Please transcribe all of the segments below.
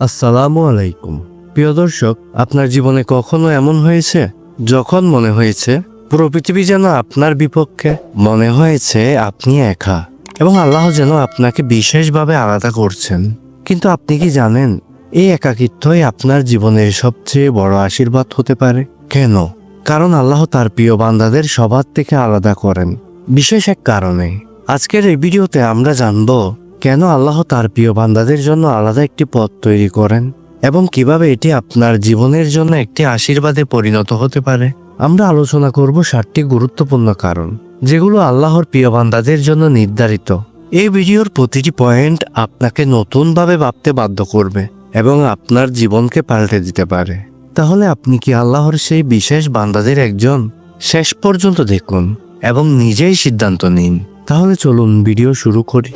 আসসালামু আলাইকুম। প্রিয় দর্শক, আপনার জীবনে কখনো এমন হয়েছে? যখন মনে হয়েছে, পুরো পৃথিবী যেন আপনার বিপক্ষে, মনে হয়েছে আপনি একা, এবং আল্লাহ যেন আপনাকে বিশেষভাবে আলাদা করছেন। কিন্তু আপনি কি জানেন, এই একাকিত্বই আপনার জীবনের সবচেয়ে বড় আশীর্বাদ হতে পারে? কেন? কারণ আল্লাহ তার প্রিয় বান্দাদের সবার থেকে আলাদা করেন। বিশেষ এক কারণে। আজকের এই ভিডিওতে আমরা জানব কেন আল্লাহ তার প্রিয় বান্দাদের জন্য আলাদা একটি পথ তৈরি করেন? এবং কীভাবে এটি আপনার জীবনের জন্য একটি আশীর্বাদে পরিণত হতে পারে? আমরা আলোচনা করব সাতটি গুরুত্বপূর্ণ কারণ, যেগুলো আল্লাহর প্রিয় বান্দাদের জন্য নির্ধারিত। এই ভিডিওর প্রতিটি পয়েন্ট আপনাকে নতুনভাবে ভাবতে বাধ্য করবে এবং আপনার জীবনকে পাল্টে দিতে পারে। তাহলে আপনি কি আল্লাহর সেই বিশেষ বান্দাদের একজন? শেষ পর্যন্ত দেখুন এবং নিজেই সিদ্ধান্ত নিন। তাহলে চলুন ভিডিও শুরু করি।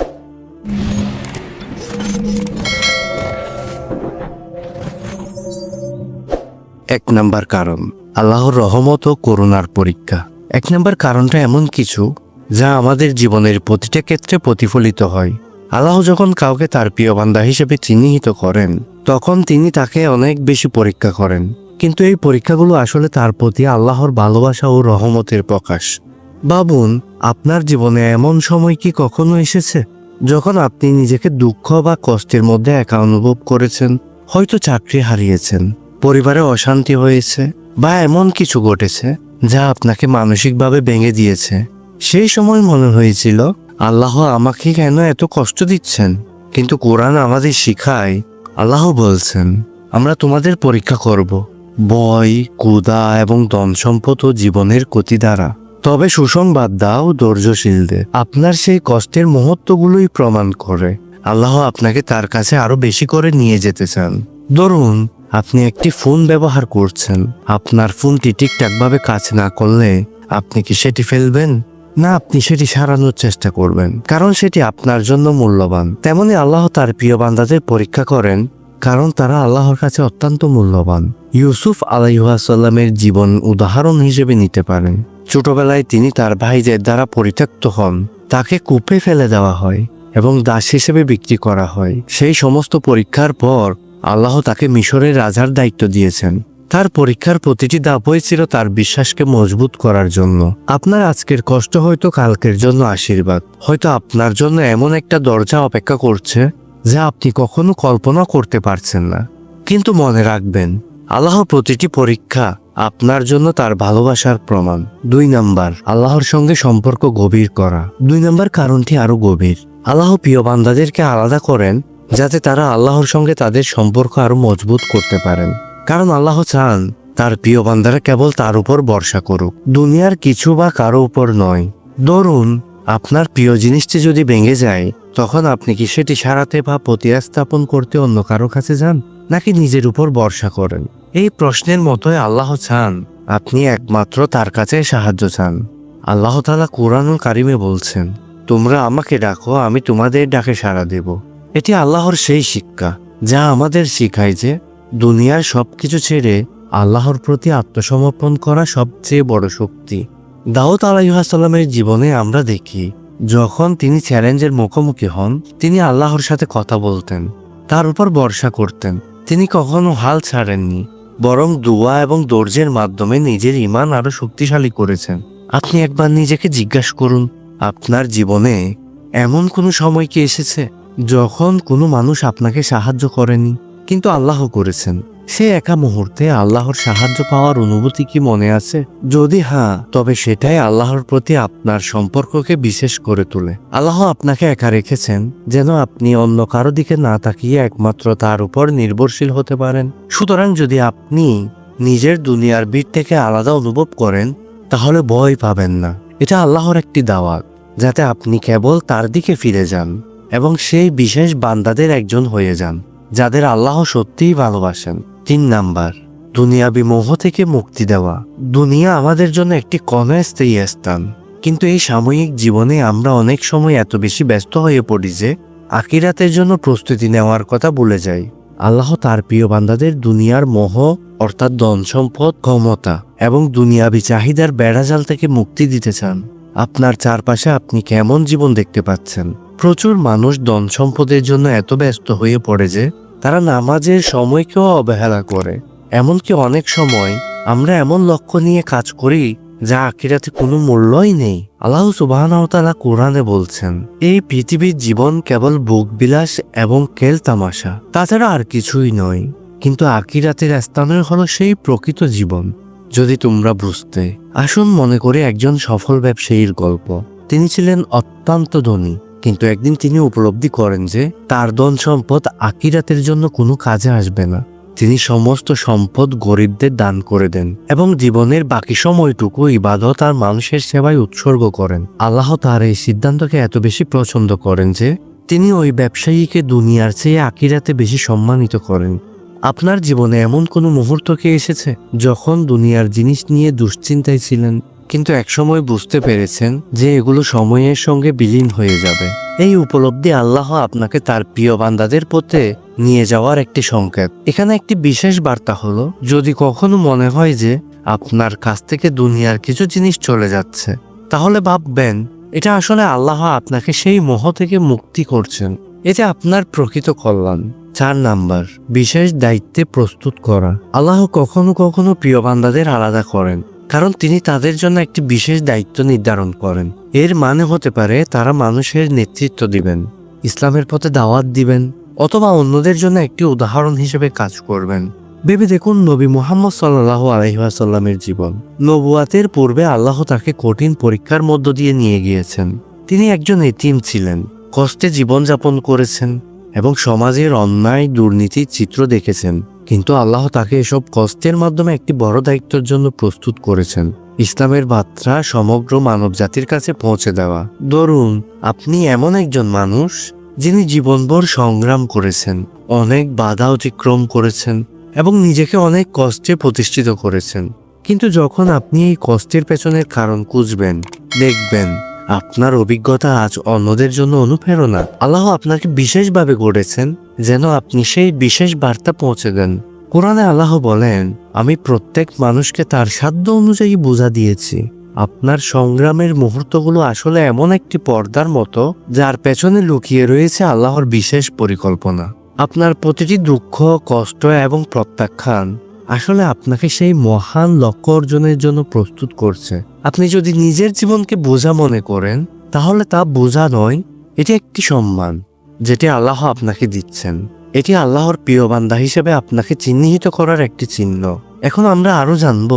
এক নাম্বার কারণ, আল্লাহর রহমত ও করুণার পরীক্ষা। এক নাম্বার কারণটা এমন কিছু, যা আমাদের জীবনের প্রতিটা ক্ষেত্রে প্রতিফলিত হয়। আল্লাহ যখন কাউকে তার প্রিয় বান্দা হিসেবে চিহ্নিত করেন, তখন তিনি তাকে অনেক বেশি পরীক্ষা করেন। কিন্তু এই পরীক্ষাগুলো আসলে তার প্রতি আল্লাহর ভালোবাসা ও রহমতের প্রকাশ। বাবুন আপনার জীবনে এমন সময় কি কখনো এসেছে, যখন আপনি নিজেকে দুঃখ বা কষ্টের মধ্যে একা অনুভব করেছেন, হয়তো চাকরি হারিয়েছেন। পরিবারে অশান্তি হয়েছে বা এমন কিছু ঘটেছে যা আপনাকে মানসিকভাবে ভেঙে দিয়েছে। সেই সময় মনে হয়েছিল, আল্লাহ আমাকে কেন এত কষ্ট দিচ্ছেন? কিন্তু কোরআন আমাদের শিখায়, আল্লাহ বলছেন, আমরা তোমাদের পরীক্ষা করব, বয় কুদা এবং ধন সম্পদ ও জীবনের ক্ষতি দ্বারা। তবে সুসংবাদ দাও ধৈর্যশীলদের। আপনার সেই কষ্টের মুহূর্তগুলোই প্রমাণ করে। আল্লাহ আপনাকে তার কাছে আরও বেশি করে নিয়ে যেতে চান। ধরুন আপনি একটি ফোন ব্যবহার করছেন। আপনার ফোনটি ঠিকঠাকভাবে কাজ না করলে আপনি কি সেটি ফেলবেন? না, আপনি সেটি সারানোর চেষ্টা করবেন, কারণ সেটি আপনার জন্য মূল্যবান। তেমনি আল্লাহ তার প্রিয় বান্দাদের পরীক্ষা করেন, কারণ তারা আল্লাহর কাছে অত্যন্ত মূল্যবান। ইউসুফ আলাইহাসাল্লামের জীবন উদাহরণ হিসেবে নিতে পারেন। ছোটবেলায় তিনি তার ভাইদের দ্বারা পরিত্যক্ত হন। তাকে কূপে ফেলে দেওয়া হয় এবং দাস হিসেবে বিক্রি করা হয়। সেই সমস্ত পরীক্ষার পর আল্লাহ তাকে মিশরের রাজার দায়িত্ব দিয়েছেন। তার পরীক্ষার প্রতিটি ধাপই ছিল তার বিশ্বাসকে মজবুত করার জন্য। আপনার আজকের কষ্ট হয়তো কালকের জন্য আশীর্বাদ। হয়তো আপনার জন্য এমন একটা দরজা অপেক্ষা করছে, যা আপনি কখনো কল্পনা করতে পারছেন না। কিন্তু মনে রাখবেন, আল্লাহ প্রতিটি পরীক্ষা আপনার জন্য তার ভালোবাসার প্রমাণ। দুই নাম্বার, আল্লাহর সঙ্গে সম্পর্ক গভীর করা। দুই নাম্বার কারণটি আরও গভীর। আল্লাহ প্রিয় বান্দাদেরকে আলাদা করেন যাতে তারা আল্লাহর সঙ্গে তাদের সম্পর্ক আরও মজবুত করতে পারেন। কারণ আল্লাহ চান, তার প্রিয় বান্দারা কেবল তার উপর ভরসা করুক। দুনিয়ার কিছু বা কারও উপর নয়। ধরুন, আপনার প্রিয় জিনিসটি যদি ভেঙে যায়, তখন আপনি কি সেটি সারাতে বা প্রতিয়া স্থাপন করতে অন্য কারও কাছে যান, নাকি নিজের উপর ভরসা করেন? এই প্রশ্নের মতোই আল্লাহ চান, আপনি একমাত্র তার কাছে সাহায্য চান। আল্লাহ তালা কোরআনুল কারিমে বলছেন, তোমরা আমাকে ডাকো, আমি তোমাদের ডাকে সাড়া দেব। এটি আল্লাহর সেই শিক্ষা যা আমাদের শিখায় যে দুনিয়ার সব কিছু ছেড়ে আল্লাহর প্রতি আত্মসমর্পণ করা সবচেয়ে বড় শক্তি। দাউদ আলাইহাসাল্লামের জীবনে আমরা দেখি, যখন তিনি চ্যালেঞ্জের মুখোমুখি হন, তিনি আল্লাহর সাথে কথা বলতেন, তার উপর ভরসা করতেন। তিনি কখনো হাল ছাড়েননি, বরং দোয়া এবং দর্জের মাধ্যমে নিজের ইমান আরও শক্তিশালী করেছেন। আপনি একবার নিজেকে জিজ্ঞাসা করুন, আপনার জীবনে এমন কোনো সময় কি এসেছে? যখন কোনো মানুষ আপনাকে সাহায্য করেনি, কিন্তু আল্লাহ করেছেন, সে একা মুহূর্তে আল্লাহর সাহায্য পাওয়ার অনুভূতি কি মনে আছে? যদি হ্যাঁ তবে সেটাই আল্লাহর প্রতি আপনার সম্পর্ককে বিশেষ করে তোলে। আল্লাহ আপনাকে একা রেখেছেন, যেন আপনি অন্য কারও দিকে না তাকিয়ে একমাত্র তার উপর নির্ভরশীল হতে পারেন। সুতরাং যদি আপনি নিজের দুনিয়ার ভিড় থেকে আলাদা অনুভব করেন, তাহলে ভয় পাবেন না। এটা আল্লাহর একটি দাওয়াত, যাতে আপনি কেবল তার দিকে ফিরে যান। এবং সেই বিশেষ বান্দাদের একজন হয়ে যান, যাদের আল্লাহ সত্যিই ভালোবাসেন। তিন নাম্বার, দুনিয়াবি মোহ থেকে মুক্তি দেওয়া। দুনিয়া আমাদের জন্য একটি কনস্থায়ী স্থান। কিন্তু এই সাময়িক জীবনে আমরা অনেক সময় এত বেশি ব্যস্ত হয়ে পড়ি যে আকিরাতের জন্য প্রস্তুতি নেওয়ার কথা ভুলে যাই। আল্লাহ তার প্রিয় বান্দাদের দুনিয়ার মোহ, অর্থাৎ ধন সম্পদ, ক্ষমতা এবং দুনিয়াবি চাহিদার বেড়াজাল থেকে মুক্তি দিতে চান। আপনার চারপাশে আপনি কেমন জীবন দেখতে পাচ্ছেন? প্রচুর মানুষ ধন সম্পদের জন্য এত ব্যস্ত হয়ে পড়ে যে তারা নামাজের সময়কেও অবহেলা করে। এমনকি অনেক সময় আমরা এমন লক্ষ্য নিয়ে কাজ করি যা আকিরাতে কোনো মূল্যই নেই। আল্লাহ সুবাহতালা কোরআনে বলছেন, এই পৃথিবীর জীবন কেবল বুক বিলাস এবং কেল তামাশা, তাছাড়া আর কিছুই নয়। কিন্তু আকিরাতের স্থানের হলো সেই প্রকৃত জীবন। যদি তোমরা বুঝতে, আসুন মনে করে একজন সফল ব্যবসায়ীর গল্প। তিনি ছিলেন অত্যন্ত ধনী। কিন্তু একদিন তিনি উপলব্ধি করেন যে তার ধন সম্পদ আকিরাতের জন্য কোনো কাজে আসবে না। তিনি সমস্ত সম্পদ গরিবদের দান করে দেন এবং জীবনের বাকি সময়টুকু ইবাদত আর মানুষের সেবায় উৎসর্গ করেন। আল্লাহ তার এই সিদ্ধান্তকে এত বেশি পছন্দ করেন যে তিনি ওই ব্যবসায়ীকে দুনিয়ার চেয়ে আকিরাতে বেশি সম্মানিত করেন। আপনার জীবনে এমন কোনো মুহূর্তকে এসেছে যখন দুনিয়ার জিনিস নিয়ে দুশ্চিন্তায় ছিলেন? কিন্তু একসময় বুঝতে পেরেছেন যে এগুলো সময়ের সঙ্গে বিলীন হয়ে যাবে। এই উপলব্ধি আল্লাহ আপনাকে তার প্রিয় বান্দাদের পথে নিয়ে যাওয়ার একটি সংকেত। এখানে একটি বিশেষ বার্তা হলো, যদি কখনো মনে হয় যে আপনার কাছ থেকে দুনিয়ার কিছু জিনিস চলে যাচ্ছে, তাহলে ভাববেন, এটা আসলে আল্লাহ আপনাকে সেই মোহ থেকে মুক্তি করছেন। এটা আপনার প্রকৃত কল্যাণ। চার নাম্বার, বিশেষ দায়িত্বে প্রস্তুত করা। আল্লাহ কখনো কখনো প্রিয় বান্দাদের আলাদা করেন। কারণ তিনি তাদের জন্য একটি বিশেষ দায়িত্ব নির্ধারণ করেন। এর মানে হতে পারে তারা মানুষের নেতৃত্ব দিবেন, ইসলামের পথে দাওয়াত দিবেন, অথবা অন্যদের জন্য একটি উদাহরণ হিসেবে কাজ করবেন। ভেবে দেখুন নবী মোহাম্মদ সাল্লাহ আলহিহাসাল্লামের জীবন। নবুয়াতের পূর্বে আল্লাহ তাকে কঠিন পরীক্ষার মধ্য দিয়ে নিয়ে গিয়েছেন। তিনি একজন এতিম ছিলেন, কষ্টে জীবনযাপন করেছেন এবং সমাজের অন্যায় দুর্নীতির চিত্র দেখেছেন। কিন্তু আল্লাহ তাকে এসব কষ্টের মাধ্যমে একটি বড় দায়িত্বের জন্য প্রস্তুত করেছেন। ইসলামের বার্তা সমগ্র মানব জাতির কাছে পৌঁছে দেওয়া। ধরুন, আপনি এমন একজন মানুষ যিনি জীবনভর সংগ্রাম করেছেন, অনেক বাধা অতিক্রম করেছেন এবং নিজেকে অনেক কষ্টে প্রতিষ্ঠিত করেছেন। কিন্তু যখন আপনি এই কষ্টের পেছনের কারণ খুঁজবেন, দেখবেন আপনার অভিজ্ঞতা আজ অন্যদের জন্য অনুপ্রেরণা। আল্লাহ আপনাকে বিশেষভাবে গড়েছেন, যেন আপনি সেই বিশেষ বার্তা পৌঁছে দেন। কোরআনে আল্লাহ বলেন, আমি প্রত্যেক মানুষকে তার সাধ্য অনুযায়ী বোঝা দিয়েছি। আপনার সংগ্রামের মুহূর্তগুলো আসলে এমন একটি পর্দার মতো, যার পেছনে লুকিয়ে রয়েছে আল্লাহর বিশেষ পরিকল্পনা। আপনার প্রতিটি দুঃখ, কষ্ট এবং প্রত্যাখ্যান আসলে আপনাকে সেই মহান লক্ষ্য অর্জনের জন্য প্রস্তুত করছে। আপনি যদি নিজের জীবনকে বোঝা মনে করেন, তাহলে তা বোঝা নয়, এটি একটি সম্মান, যেটি আল্লাহ আপনাকে দিচ্ছেন। এটি আল্লাহর প্রিয় বান্দা হিসেবে আপনাকে চিহ্নিত করার একটি চিহ্ন। এখন আমরা আরও জানব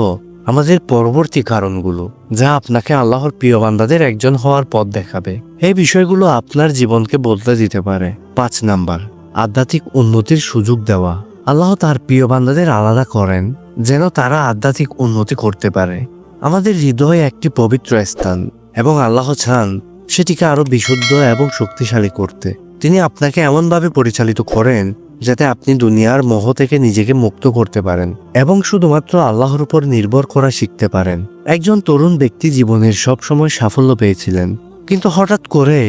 আমাদের পরবর্তী কারণগুলো, যা আপনাকে আল্লাহর প্রিয় বান্দাদের একজন হওয়ার পথ দেখাবে। এই বিষয়গুলো আপনার জীবনকে বদলে দিতে পারে। পাঁচ নাম্বার, আধ্যাত্মিক উন্নতির সুযোগ দেওয়া। আল্লাহ তার প্রিয় বান্দাদের আলাদা করেন যেন তারা আধ্যাত্মিক উন্নতি করতে পারে। আমাদের হৃদয় একটি পবিত্র স্থান এবং আল্লাহ চান সেটিকে আরও বিশুদ্ধ এবং শক্তিশালী করতে। তিনি আপনাকে এমনভাবে পরিচালিত করেন যাতে আপনি দুনিয়ার মোহ থেকে নিজেকে মুক্ত করতে পারেন এবং শুধুমাত্র আল্লাহর উপর নির্ভর করা শিখতে পারেন। একজন তরুণ ব্যক্তি জীবনের সব সময় সাফল্য পেয়েছিলেন, কিন্তু হঠাৎ করে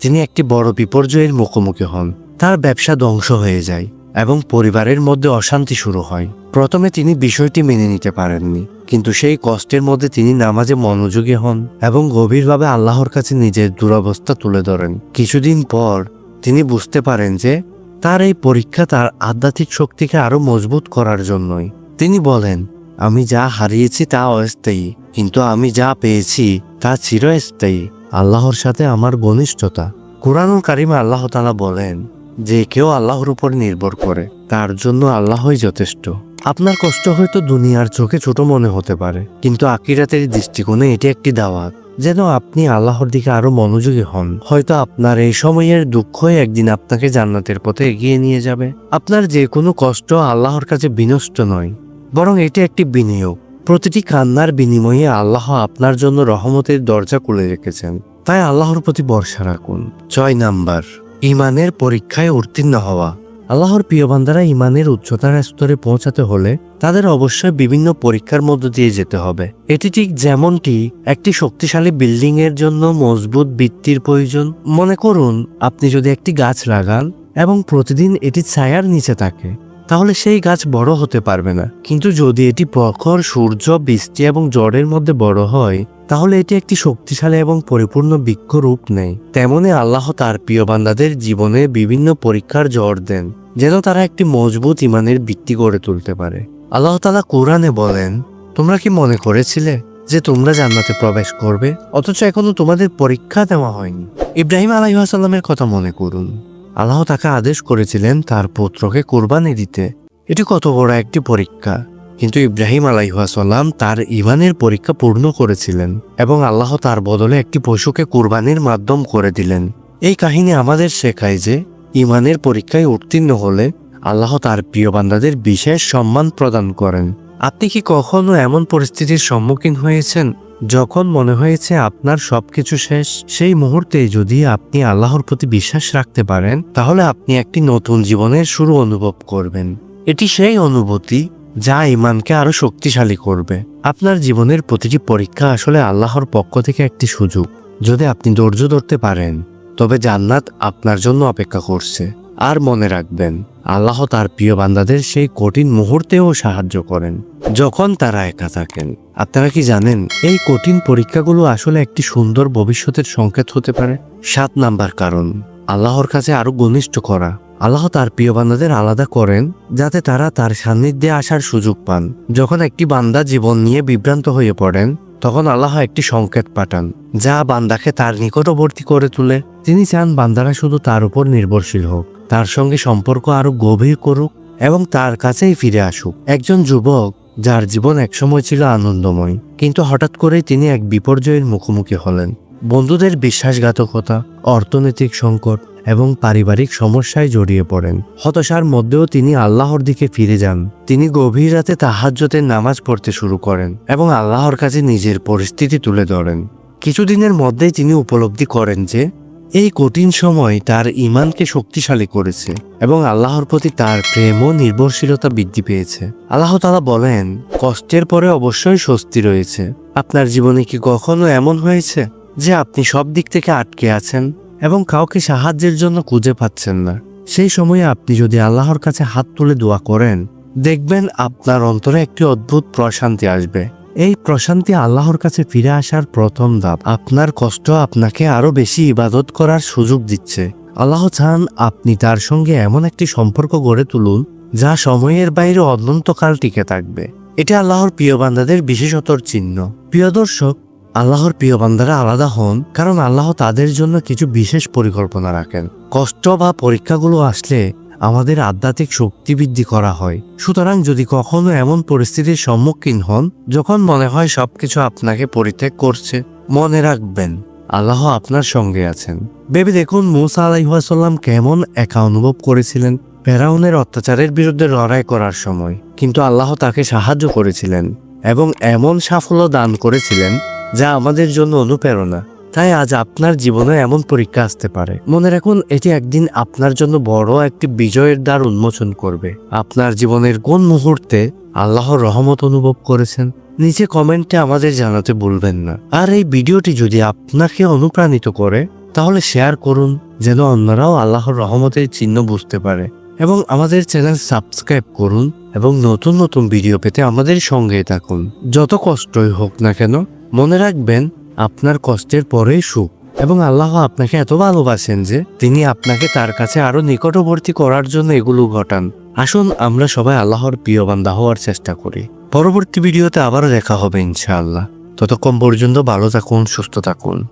তিনি একটি বড় বিপর্যয়ের মুখোমুখি হন। তার ব্যবসা ধ্বংস হয়ে যায়। এবং পরিবারের মধ্যে অশান্তি শুরু হয়। প্রথমে তিনি বিষয়টি মেনে নিতে পারেননি, কিন্তু সেই কষ্টের মধ্যে তিনি নামাজে মনোযোগী হন এবং গভীরভাবে আল্লাহর কাছে নিজের দুরবস্থা তুলে ধরেন। কিছুদিন পর তিনি বুঝতে পারেন যে তার এই পরীক্ষা তার আধ্যাত্মিক শক্তিকে আরও মজবুত করার জন্যই। তিনি বলেন, আমি যা হারিয়েছি তা অস্থায়ী, কিন্তু আমি যা পেয়েছি তা চিরস্থায়ী, আল্লাহর সাথে আমার ঘনিষ্ঠতা। কোরআনুল কারিমে আল্লাহ তালা বলেন যে কেউ আল্লাহর উপর নির্ভর করে, তার জন্য আল্লাহই যথেষ্ট। আপনার কষ্ট হয়তো দুনিয়ার চোখে ছোট মনে হতে পারে, কিন্তু আকিরাতের দৃষ্টিকোণে এটি একটি দাওয়াত। যেন আপনি আল্লাহর দিকে আরও মনোযোগী হন। হয়তো আপনার এই সময়ের দুঃখই একদিন আপনাকে জান্নাতের পথে এগিয়ে নিয়ে যাবে। আপনার যে কোনো কষ্ট আল্লাহর কাছে বিনষ্ট নয়, বরং এটি একটি বিনিয়োগ। প্রতিটি কান্নার বিনিময়ে আল্লাহ আপনার জন্য রহমতের দরজা খুলে রেখেছেন। তাই আল্লাহর প্রতি ভরসা রাখুন। ছয় নাম্বার ইমানের পরীক্ষায় উত্তীর্ণ হওয়া। আল্লাহর প্রিয় বান্দারা ইমানের উচ্চতার স্তরে পৌঁছাতে হলে তাদের অবশ্যই বিভিন্ন পরীক্ষার মধ্য দিয়ে যেতে হবে। এটি ঠিক যেমনটি একটি শক্তিশালী বিল্ডিং এর জন্য মজবুত ভিত্তির প্রয়োজন। মনে করুন, আপনি যদি একটি গাছ লাগান এবং প্রতিদিন এটি ছায়ার নিচে থাকে, তাহলে সেই গাছ বড় হতে পারবে না। কিন্তু যদি এটি প্রখর, সূর্য, বৃষ্টি এবং ঝড়ের মধ্যে বড় হয় তাহলে এটি একটি শক্তিশালী এবং পরিপূর্ণ বৃক্ষ রূপ নেয় তেমনি আল্লাহ তার প্রিয় বান্দাদের জীবনে বিভিন্ন পরীক্ষার জোর দেন, যেন তারা একটি মজবুত ইমানের ভিত্তি গড়ে তুলতে পারে। আল্লাহ তালা কোরআনে বলেন, তোমরা কি মনে করেছিলে যে তোমরা জান্নাতে প্রবেশ করবে? অথচ এখনও তোমাদের পরীক্ষা দেওয়া হয়নি। ইব্রাহিম আলাইসাল্লামের কথা মনে করুন। আল্লাহ তাকে আদেশ করেছিলেন তার পুত্রকে কোরবানি দিতে। এটি কত বড় একটি পরীক্ষা। কিন্তু ইব্রাহিম আলাইহাসাল্লাম তার ইমানের পরীক্ষা পূর্ণ করেছিলেন এবং আল্লাহ তার বদলে একটি পশুকে কোরবানির মাধ্যম করে দিলেন। এই কাহিনী আমাদের শেখায় যে ইমানের পরীক্ষায় উত্তীর্ণ হলে আল্লাহ তার প্রিয় বান্দাদের বিশেষ সম্মান প্রদান করেন। আপনি কি কখনো এমন পরিস্থিতির সম্মুখীন হয়েছেন যখন মনে হয়েছে আপনার সবকিছু শেষ? সেই মুহূর্তে যদি আপনি আল্লাহর প্রতি বিশ্বাস রাখতে পারেন, তাহলে আপনি একটি নতুন জীবনের শুরু অনুভব করবেন। এটি সেই অনুভূতি যা ইমানকে আরও শক্তিশালী করবে। আপনার জীবনের প্রতিটি পরীক্ষা আসলে আল্লাহর পক্ষ থেকে একটি সুযোগ। যদি আপনি ধৈর্য ধরতে পারেন, তবে জান্নাত আপনার জন্য অপেক্ষা করছে। আর মনে রাখবেন, আল্লাহ তার প্রিয় বান্দাদের সেই কঠিন মুহূর্তেও সাহায্য করেন। যখন তারা একা থাকেন, আপনারা কি জানেন, এই কঠিন পরীক্ষাগুলো আসলে একটি সুন্দর ভবিষ্যতের সংকেত হতে পারে? সাত নাম্বার কারণ, আল্লাহর কাছে আরও ঘনিষ্ঠ করা। আল্লাহ তার প্রিয় বান্দাদের আলাদা করেন যাতে তারা তার সান্নিধ্যে আসার সুযোগ পান। যখন একটি বান্দা জীবন নিয়ে বিভ্রান্ত হয়ে পড়েন, তখন আল্লাহ একটি সংকেত পাঠান, যা বান্দাকে তার নিকটবর্তী করে তুলে। তিনি চান বান্দারা শুধু তার উপর নির্ভরশীল হোক, তার সঙ্গে সম্পর্ক আরও গভীর করুক এবং তার কাছেই ফিরে আসুক। একজন যুবক, যার জীবন একসময় ছিল আনন্দময়, কিন্তু হঠাৎ করেই তিনি এক বিপর্যয়ের মুখোমুখি হলেন। বন্ধুদের বিশ্বাসঘাতকতা, অর্থনৈতিক সংকট এবং পারিবারিক সমস্যায় জড়িয়ে পড়েন। হতাশার মধ্যেও তিনি আল্লাহর দিকে ফিরে যান। তিনি গভীর রাতে তাহাজ্যতের নামাজ পড়তে শুরু করেন এবং আল্লাহর কাছে নিজের পরিস্থিতি তুলে ধরেন। কিছুদিনের মধ্যেই তিনি উপলব্ধি করেন যে, এই কঠিন সময় তার ইমানকে শক্তিশালী করেছে এবং আল্লাহর প্রতি তার প্রেম ও নির্ভরশীলতা বৃদ্ধি পেয়েছে। আল্লাহ তালা বলেন, কষ্টের পরে অবশ্যই স্বস্তি রয়েছে। আপনার জীবনে কি কখনো এমন হয়েছে? যে আপনি সব দিক থেকে আটকে আছেন এবং কাউকে সাহায্যের জন্য খুঁজে পাচ্ছেন না। সেই সময়ে আপনি যদি আল্লাহর কাছে হাত তুলে দোয়া করেন, দেখবেন আপনার অন্তরে একটি অদ্ভুত প্রশান্তি আসবে। এই প্রশান্তি আল্লাহর কাছে ফিরে আসার প্রথম ধাপ। আপনার কষ্ট আপনাকে আরও বেশি ইবাদত করার সুযোগ দিচ্ছে। আল্লাহ চান আপনি তার সঙ্গে এমন একটি সম্পর্ক গড়ে তুলুন, যা সময়ের বাইরে অনন্তকাল টিকে থাকবে। এটা আল্লাহর প্রিয় বান্দাদের বিশেষতর চিহ্ন। প্রিয় দর্শক আল্লাহর প্রিয় বান্দারা আলাদা হন, কারণ আল্লাহ তাদের জন্য কিছু বিশেষ পরিকল্পনা রাখেন। কষ্ট বা পরীক্ষাগুলো আসলে আমাদের আধ্যাত্মিক শক্তি বৃদ্ধি করা হয়। সুতরাং যদি কখনো এমন পরিস্থিতির সম্মুখীন হন, যখন মনে হয় সবকিছু আপনাকে পরিত্যাগ করছে, মনে রাখবেন, আল্লাহ আপনার সঙ্গে আছেন। ভেবে দেখুন মুসা আলাইসাল্লাম কেমন একা অনুভব করেছিলেন ফেরাউনের অত্যাচারের বিরুদ্ধে লড়াই করার সময়। কিন্তু আল্লাহ তাকে সাহায্য করেছিলেন এবং এমন সাফল্য দান করেছিলেন যা আমাদের জন্য অনুপ্রেরণা। তাই আজ আপনার জীবনে এমন পরীক্ষা আসতে পারে। মনে রাখুন, এটি একদিন আপনার জন্য বড় একটি বিজয়ের দ্বার উন্মোচন করবে। আপনার জীবনের কোন মুহূর্তে আল্লাহর রহমত অনুভব করেছেন, নিচে কমেন্টে আমাদের জানাতে ভুলবেন না। আর এই ভিডিওটি যদি আপনাকে অনুপ্রাণিত করে, তাহলে শেয়ার করুন, যেন অন্যরাও আল্লাহর রহমতের চিহ্ন বুঝতে পারে। এবং আমাদের চ্যানেল সাবস্ক্রাইব করুন এবং নতুন নতুন ভিডিও পেতে আমাদের সঙ্গে থাকুন। যত কষ্টই হোক না কেন মনে রাখবেন, আপনার কষ্টের পরেই সুখ। এবং আল্লাহ আপনাকে এত ভালোবাসেন যে, তিনি আপনাকে তার কাছে আরও নিকটবর্তী করার জন্য এগুলো ঘটান। আসুন, আমরা সবাই আল্লাহর প্রিয় বান্দা হওয়ার চেষ্টা করি। পরবর্তী ভিডিওতে আবারও দেখা হবে, ইনশাআল্লাহ। ততক্ষণ পর্যন্ত ভালো থাকুন, সুস্থ থাকুন।